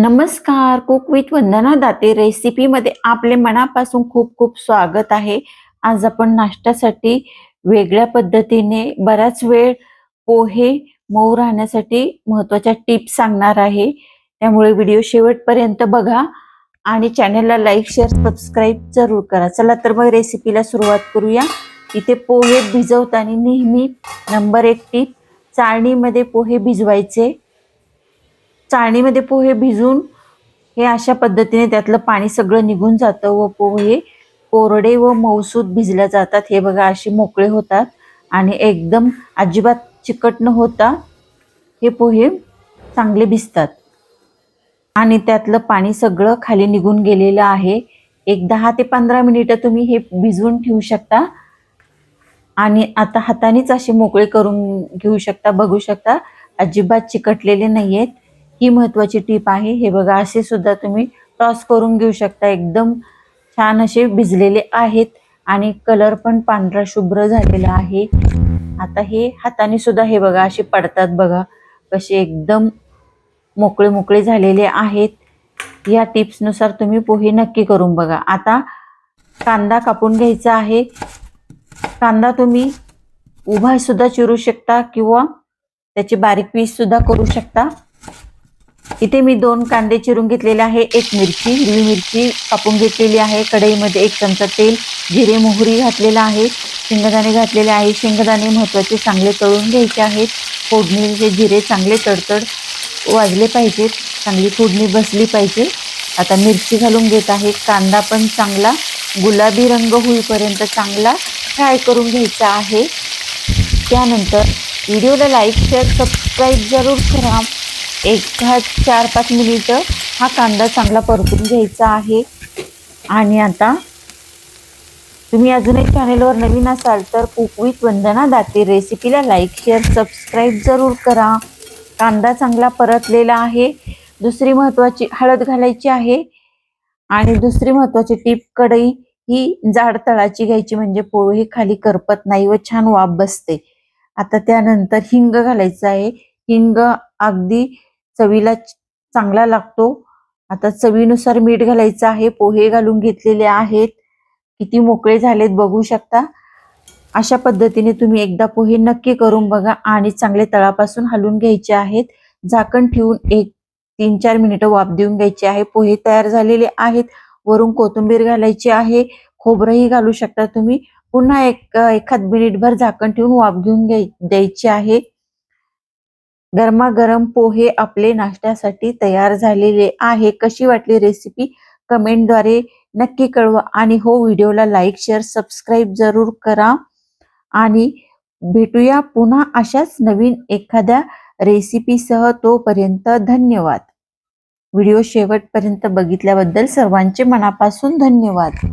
नमस्कार cook with Vandana Date रेसिपीमध्ये आपले मनापासून खूप खूप स्वागत आहे. आज आपण नाश्त्यासाठी वेगळ्या पद्धतीने बराच वेळ पोहे मऊ राहण्यासाठी महत्त्वाच्या टिप्स सांगणार आहे. त्यामुळे व्हिडिओ शेवटपर्यंत बघा आणि चॅनलला लाईक शेअर सबस्क्राईब जरूर करा. चला तर मग रेसिपीला सुरुवात करूया. इथे पोहे भिजवताना नेहमी नंबर एक टीप चाळणीमध्ये पोहे भिजवायचे. चाळणीमध्ये पोहे भिजून हे अशा पद्धतीने त्यातलं पाणी सगळं निघून जातं व पोहे कोरडे व मऊसूद भिजल्या जातात. हे बघा असे मोकळे होतात आणि एकदम अजिबात चिकट न होता हे पोहे चांगले भिजतात. आणि त्यातलं पाणी सगळं खाली निघून गेलेलं आहे. एक दहा ते पंधरा मिनिटं तुम्ही हे भिजवून ठेवू शकता. आणि आता हातानेच असे मोकळे करून घेऊ शकता बघू शकता. अजिबात चिकटलेले नाही आहेत ही महत्वाची टीप आहे. हे बघा असे सुद्धा तुम्ही टॉस करून घेऊ शकता. एकदम छान असे भिजलेले आहेत आणि कलर पण पांढरा शुभ्र झालेला आहे. आता हे हाताने सुद्धा हे बघा असे पडतात बघा. कसे एकदम मोकळे मोकळे झालेले आहेत. या टिप्सनुसार तुम्ही पोहे नक्की करून बघा. आता कांदा कापून घ्यायचा आहे. कांदा तुम्ही उभा सुद्धा चिरू शकता किंवा त्याची बारीक पीस सुद्धा करू शकता. इथे मी दोन कांदे चिरून घेतलेले आहे. एक मिरची हिरवी मिरची कापून घेतलेली आहे. कढईमध्ये एक चमचा तेल जिरे मोहरी घातलेला आहे. शेंगदाणे घातलेले आहे. शेंगदाणे महत्त्वाचे चांगले तळून घ्यायचे आहेत. फोडणीचे जिरे चांगले तडतड वाजले पाहिजेत. चांगली फोडणी बसली पाहिजे. आता मिरची घालून घेत आहे. कांदा पण चांगला गुलाबी रंग होईपर्यंत चांगला फ्राय करून घ्यायचा आहे. त्यानंतर व्हिडिओला लाईक शेअर सबस्क्राईब जरूर करा. एक चार पाच मिनिटं हा कांदा चांगला परतून घ्यायचा आहे. आणि आता तुम्ही अजूनही चॅनेलवर नवीन असाल तर कुकवित वंदना दाते रेसिपीला लाईक शेअर सबस्क्राईब जरूर करा. कांदा चांगला परतलेला आहे. दुसरी महत्त्वाची हळद घालायची आहे. आणि दुसरी महत्त्वाची टीप कढई ही जाड तळाची घ्यायची म्हणजे पोहे खाली करपत नाही व छान वाफ बसते. आता त्यानंतर हिंग घालायचं आहे. हिंग अगदी चवीला चांगला लागतो. आता चवीनुसार मीठ घालायचं आहे. पोहे घालून घेतलेले आहेत. किती मोकळे झालेत बघू शकता. अशा पद्धतीने तुम्ही एकदा पोहे नक्की करून बघा आणि चांगले तळापासून हलवून घ्यायचे आहेत. झाकण ठेवून एक तीन चार मिनिटं वाफ देऊन घ्यायचे आहे. पोहे तयार झालेले आहेत. वरून कोथिंबीर घालायची आहे. खोबरंही घालू शकता तुम्ही. पुन्हा एक एखाद मिनिटभर झाकण ठेवून वाफ घेऊन घ्याय द्यायची आहे. गरमागरम पोहे आपले नाश्त्यासाठी तयार झालेले आहे. कशी वाटली रेसिपी कमेंटद्वारे नक्की कळवा आणि हो व्हिडिओला लाईक शेअर सबस्क्राईब जरूर करा. आणि भेटूया पुन्हा अशाच नवीन एखाद्या रेसिपीसह तोपर्यंत धन्यवाद. व्हिडिओ शेवटपर्यंत बघितल्याबद्दल सर्वांचे मनापासून धन्यवाद.